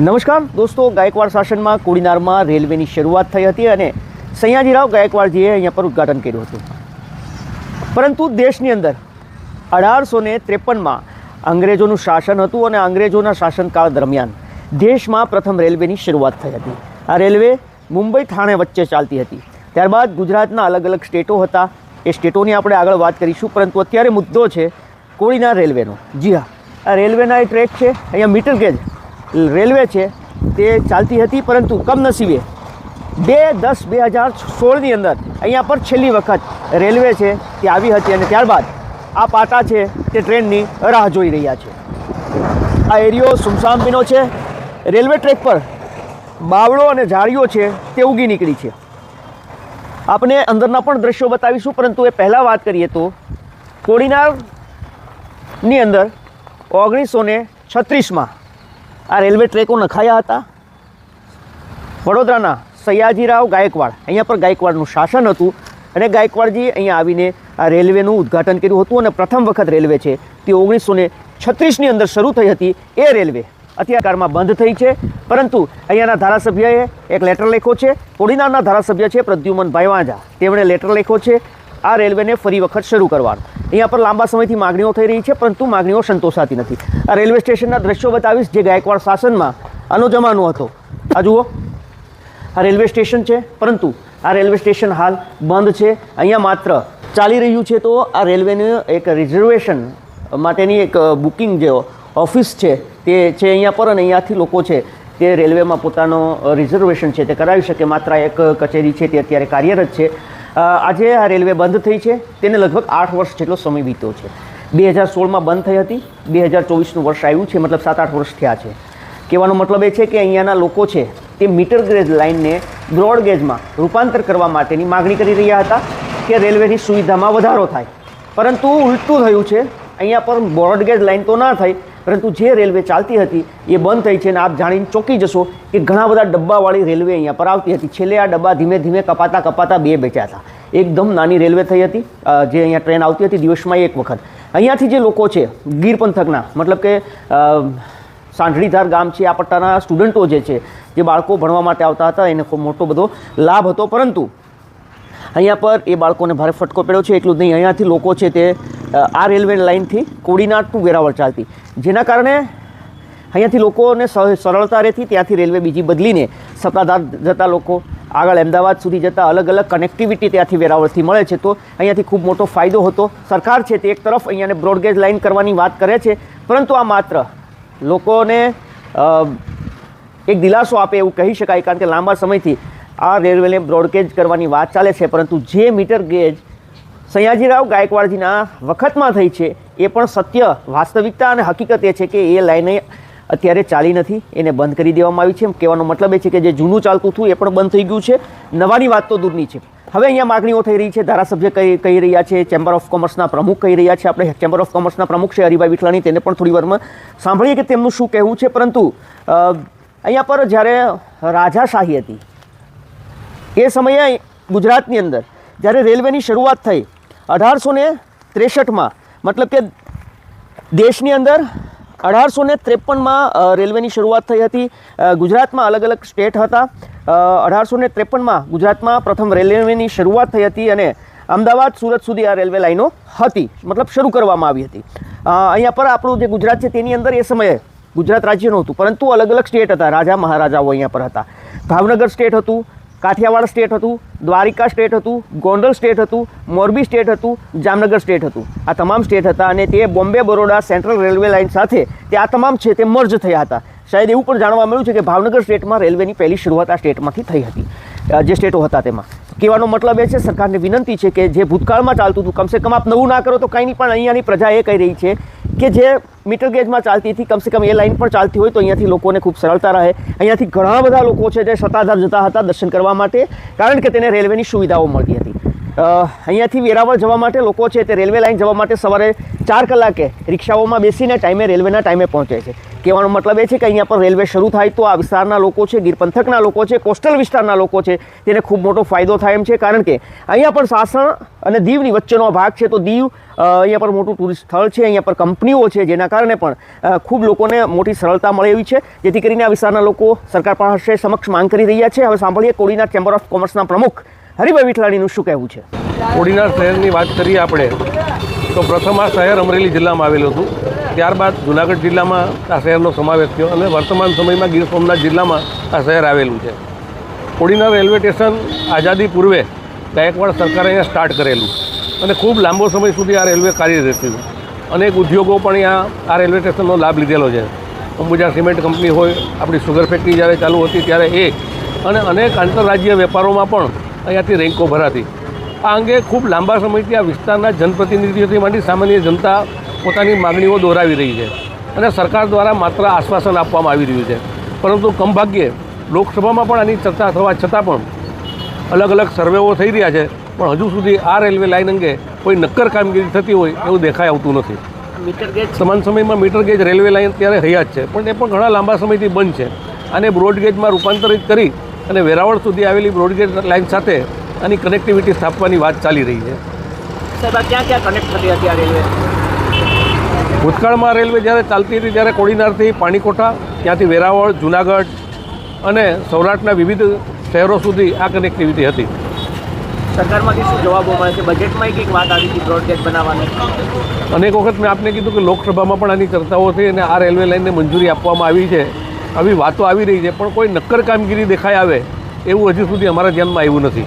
નમસ્કાર દોસ્તો, ગાયકવાડ શાસનમાં કોડીનારમાં રેલવેની શરૂઆત થઈ હતી અને સયાજીરાવ ગાયકવાડજીએ અહીંયા પર ઉદ્ઘાટન કર્યું હતું. પરંતુ દેશની અંદર અઢારસો ને ત્રેપનમાં અંગ્રેજોનું શાસન હતું અને અંગ્રેજોના શાસનકાળ દરમિયાન દેશમાં પ્રથમ રેલવેની શરૂઆત થઈ હતી. આ રેલવે મુંબઈ થાણે વચ્ચે ચાલતી હતી. ત્યારબાદ ગુજરાતના અલગ અલગ સ્ટેટો હતા. એ સ્ટેટોની આપણે આગળ વાત કરીશું, પરંતુ અત્યારે મુદ્દો છે કોડીનાર રેલવેનો. જી હા, આ રેલવેના એ ટ્રેક છે, અહીંયા મીટર ગેજ રેલવે છે, તે ચાલતી હતી પરંતુ કમનસીબે બે દસ બે હજાર સોળની અંદર અહીંયા પર છેલ્લી વખત રેલવે છે તે આવી હતી અને ત્યારબાદ આ પાટા છે તે ટ્રેનની રાહ જોઈ રહ્યા છે. આ એરિયો સુમસામપીનો છે. રેલવે ટ્રેક પર બાવળો અને ઝાડીઓ છે તે ઉગી નીકળી છે. આપણે અંદરના પણ દ્રશ્યો બતાવીશું, પરંતુ એ પહેલાં વાત કરીએ તો કોડીનારની અંદર ઓગણીસો ને છત્રીસમાં આ રેલવે ટ્રેકો નખાયા હતા. વડોદરાના સયાજીરાવ ગાયકવાડ, અહીંયા પર ગાયકવાડનું શાસન હતું અને ગાયકવાડજી અહીંયા આવીને આ રેલવેનું ઉદ્ઘાટન કર્યું હતું અને પ્રથમ વખત રેલવે છે તે ઓગણીસો ને છત્રીસની અંદર શરૂ થઈ હતી. એ રેલવે અત્યારકાળમાં બંધ થઈ છે, પરંતુ અહીંયાના ધારાસભ્યએ એક લેટર લખ્યો છે, કોડીનારના ધારાસભ્ય છે પ્રદ્યુમનભાઈ વાંઝા તેમણે લેટર લખ્યો છે, આ રેલવેને ફરી વખત શરૂ કરવાનું. અહીંયા પર લાંબા સમયથી માગણીઓ થઈ રહી છે, પરંતુ માગણીઓ સંતોષાતી નથી. આ રેલવે સ્ટેશનના દ્રશ્યો બતાવીશ, જે ગાયકવાડ શાસનમાં આનો જમાનો હતો. આ જુઓ. આ રેલવે સ્ટેશન છે, પરંતુ આ રેલવે સ્ટેશન હાલ બંધ છે. અહીંયા માત્ર ચાલી રહ્યું છે તો આ રેલવેનું એક રિઝર્વેશન માટેની એક બુકિંગ જે ઓફિસ છે, તે છે અહીંયા પર અને અહીંયાથી લોકો છે તે રેલવેમાં પોતાનો રિઝર્વેશન છે તે કરાવી શકે. માત્ર એક કચેરી છે, તે અત્યારે કાર્યરત છે. આજે આ રેલવે બંધ થઈ છે. તેને લગભગ આઠ વર્ષ જેટલો સમય વીત્યો છે. બે હજાર સોળમાં બંધ થઈ હતી. બે હજાર ચોવીસનું વર્ષ આવ્યું છે, મતલબ સાત આઠ વર્ષ થયા છે. કહેવાનો મતલબ એ છે કે અહીંયાના લોકો છે, તે મીટર ગેજ લાઇનને બ્રોડ ગેજમાં રૂપાંતર કરવા માટેની માગણી કરી રહ્યા હતા કે રેલવેની સુવિધામાં વધારો થાય. પરંતુ ઉલટું થયું છે, અહીંયા પર બ્રોડ ગેજ લાઇન તો ના થઈ પરંતુ જે રેલવે ચાલતી હતી એ બંધ થઈ છે અને આપ જાણીને ચોંકી જશો કે ઘણા બધા ડબ્બાવાળી રેલવે અહીંયા પર આવતી હતી. છેલ્લે આ ડબ્બા ધીમે ધીમે કપાતા કપાતા બે બેચ્યા હતા. એકદમ નાની રેલવે થઈ હતી જે અહીંયા ટ્રેન આવતી હતી દિવસમાં એક વખત. અહીંયાથી જે લોકો છે ગીર પંથકના મતલબ કે સાંઢળીધાર ગામ છે, આ પટ્ટાના સ્ટુડન્ટો જે છે, જે બાળકો ભણવા માટે આવતા હતા, એને ખૂબ મોટો બધો લાભ હતો. પરંતુ અહીંયા પર એ બાળકોને ભારે ફટકો પડ્યો છે, એટલું જ નહીં. અહીંયાથી લોકો છે તે આ રેલવે લાઇનથી કોડીનાર ટુ વેરાવળ ચાલતી. જેના કારણે અહીંયાથી લોકોને સરળતા રહેતી, ત્યાંથી રેલવે બીજી બદલીને સત્તાધાર જતા લોકો આગળ અમદાવાદ સુધી જતા અલગ અલગ કનેક્ટિવિટી ત્યાંથી વેરાવળથી મળે છે. તો અહીંયાથી ખૂબ મોટો ફાયદો હતો. સરકાર છે તે એક તરફ અહીંયાને બ્રોડગેજ લાઇન કરવાની વાત કરે છે, પરંતુ આ માત્ર લોકોને એક દિલાસો આપે એવું કહી શકાય, કારણ કે લાંબા સમયથી આ રેલવેને બ્રોડગેજ કરવાની વાત ચાલે છે, પરંતુ જે મીટર ગેજ સયાજીરાવ ગાયકવાડજીના વખતમાં થઈ છે, એ પણ સત્ય, વાસ્તવિકતા અને હકીકત એ છે કે એ લાઈને અત્યારે ચાલી નથી, એને બંધ કરી દેવામાં આવી છે. એમ કહેવાનો મતલબ એ છે કે જે જૂનું ચાલતું હતું એ પણ બંધ થઈ ગયું છે. નવાની વાત તો દૂરની છે. હવે અહીંયા માગણીઓ થઈ રહી છે, ધારાસભ્ય કહી કહી રહ્યા છે ચેમ્બર ઓફ કોમર્સના પ્રમુખ કહી રહ્યા છે. આપણે ચેમ્બર ઓફ કોમર્સના પ્રમુખ છે હરિભાઈ વિઠલાણી, તેને પણ થોડી વારમાં સાંભળીએ કે તેમનું શું કહેવું છે. પરંતુ અહીંયા પર જ્યારે રાજાશાહી હતી, એ સમયે ગુજરાતની અંદર જ્યારે રેલવેની શરૂઆત થઈ અઢારસો ને ત્રેસઠમાં, મતલબ કે દેશની અંદર અઢારસો ને ત્રેપનમાં રેલવેની શરૂઆત થઈ હતી. ગુજરાતમાં અલગ અલગ સ્ટેટ હતા. અઢારસો ને ત્રેપનમાં ગુજરાતમાં પ્રથમ રેલવેની શરૂઆત થઈ હતી અને અમદાવાદ, સુરત સુધી આ રેલવે લાઈનો હતી. મતલબ શરૂ કરવામાં આવી હતી. અહીંયા પર આપણું જે ગુજરાત છે તેની અંદર એ સમયે ગુજરાત રાજ્ય નહોતું પરંતુ અલગ અલગ સ્ટેટ હતા. રાજા મહારાજાઓ અહીંયા પર હતા. ભાવનગર સ્ટેટ હતું. કાઠિયાવાડ સ્ટેટ હતું, દ્વારિકા સ્ટેટ હતું, ગોંડલ સ્ટેટ હતું, મોરબી સ્ટેટ હતું, જામનગર સ્ટેટ હતું. આ તમામ સ્ટેટ હતા અને તે Bombay Baroda central railway line સાથે તે આ તમામ છે તે મર્જ થયા હતા. શાયદ એવું પણ જાણવા મળ્યું છે કે ભાવનગર સ્ટેટમાં રેલવેની પહેલી શરૂઆત આ સ્ટેટમાંથી થઈ હતી. જે સ્ટેટો હતા તેમાં. કહેવાનો મતલબ એ છે, સરકારને વિનંતી છે કે જે ભૂતકાળમાં ચાલતું હતું, કમસે કમ આપ નવું ના કરો તો કંઈ નહીં પણ અહીંયાની પ્રજા એ કહી રહી છે કે જે મીટર ગેજમાં ચાલતી હતી, કમસે કમ એ લાઈન પણ ચાલતી હોય તો અહીંયાથી લોકોને ખૂબ સરળતા રહે. અહીંયાથી ઘણા બધા લોકો છે જે સત્તાધાર જતા હતા દર્શન કરવા માટે, કારણ કે તેને રેલવેની સુવિધાઓ મળતી હતી. અહીંયાથી વેરાવળ જવા માટે લોકો છે તે રેલવે લાઇન જવા માટે સવારે ચાર કલાકે રિક્ષાઓમાં બેસીને ટાઈમે રેલવેના ટાઈમે પહોંચે છે. કહેવાનો મતલબ એ છે કે અહીંયા પર રેલવે શરૂ થાય તો આ વિસ્તારના લોકો છે ગીર પંથકના લોકો છે, કોસ્ટલ વિસ્તારના લોકો છે, તેને ખૂબ મોટો ફાયદો થાય એમ છે. કારણ કે અહીંયા પણ સાસણ અને દીવની વચ્ચેનો ભાગ છે, તો દીવ અહીંયા પર મોટું ટુરિસ્ટ સ્થળ છે, અહીંયા પર કંપનીઓ છે, જેના કારણે પણ ખૂબ લોકોને મોટી સરળતા મળે એવી છે. જેથી કરીને આ વિસ્તારના લોકો સરકાર પાસે સમક્ષ માંગ કરી રહ્યા છે. હવે સાંભળીએ કોળીના ચેમ્બર ઓફ કોમર્સના પ્રમુખ હરિભાઈ વિઠલાણીનું શું કહેવું છે? કોડીનાર શહેરની વાત કરીએ આપણે, તો પ્રથમ આ શહેર અમરેલી જિલ્લામાં આવેલું હતું. ત્યારબાદ જુનાગઢ જિલ્લામાં આ શહેરનો સમાવેશ થયો અને વર્તમાન સમયમાં ગીર સોમનાથ જિલ્લામાં આ શહેર આવેલું છે. કોડીનાર રેલવે સ્ટેશન આઝાદી પૂર્વે ગાયકવાડ સરકારે અહીંયા સ્ટાર્ટ કરેલું. અને ખૂબ લાંબો સમય સુધી આ રેલવે કાર્યરત હતી અનેક ઉદ્યોગો પણ અહીંયા આ રેલવે સ્ટેશનનો લાભ લીધેલો છે. અંબુજા સિમેન્ટ કંપની હોય, આપણી સુગર ફેક્ટરી જ્યારે ચાલુ હતી ત્યારે એ, અને અનેક આંતરરાજ્ય વેપારોમાં પણ અહીંયાથી રેન્કો ભરાતી. આ અંગે ખૂબ લાંબા સમયથી આ વિસ્તારના જનપ્રતિનિધિઓથી માંડી સામાન્ય જનતા પોતાની માગણીઓ દોહરાવી રહી છે અને સરકાર દ્વારા માત્ર આશ્વાસન આપવામાં આવી રહ્યું છે. પરંતુ કમભાગ્યે લોકસભામાં પણ આની ચર્ચા થવા છતાં પણ અલગ અલગ સર્વેઓ થઈ રહ્યા છે પણ હજુ સુધી આ રેલવે લાઇન અંગે કોઈ નક્કર કામગીરી થતી હોય એવું દેખાઈ આવતું નથી. Metre gauge? સમાન સમયમાં મીટર ગેજ રેલવે લાઇન અત્યારે હૈયા જ છે પણ એ પણ ઘણા લાંબા સમયથી બંધ છે આને બ્રોડગેજમાં રૂપાંતરિત કરી અને વેરાવળ સુધી આવેલી બ્રોડગેજ લાઇન સાથે આની કનેક્ટિવિટી સ્થાપવાની વાત ચાલી રહી છે. સાહેબ ક્યાં ક્યાં કનેક્ટ હતી આ રેલવે ભૂતકાળમાં રેલવે જ્યારે ચાલતી હતી ત્યારે કોડીનારથી પાણીકોઠા ત્યાંથી વેરાવળ જુનાગઢ અને સૌરાષ્ટ્રના વિવિધ શહેરો સુધી આ કનેક્ટિવિટી હતી. સરકારમાંથી શું જવાબો મળે છે? બજેટમાં એક વાત આવી હતી બ્રોડગેજ બનાવવાની? અનેક વખત મેં આપને કીધું કે લોકસભામાં પણ આની ચર્ચાઓ થઈ અને આ રેલવે લાઇનને મંજૂરી આપવામાં આવી છે. આવી વાતો આવી રહી છે, પણ કોઈ નક્કર કામગીરી દેખાઈ આવે, એવું હજી સુધી અમારા ધ્યાનમાં આવ્યું નથી.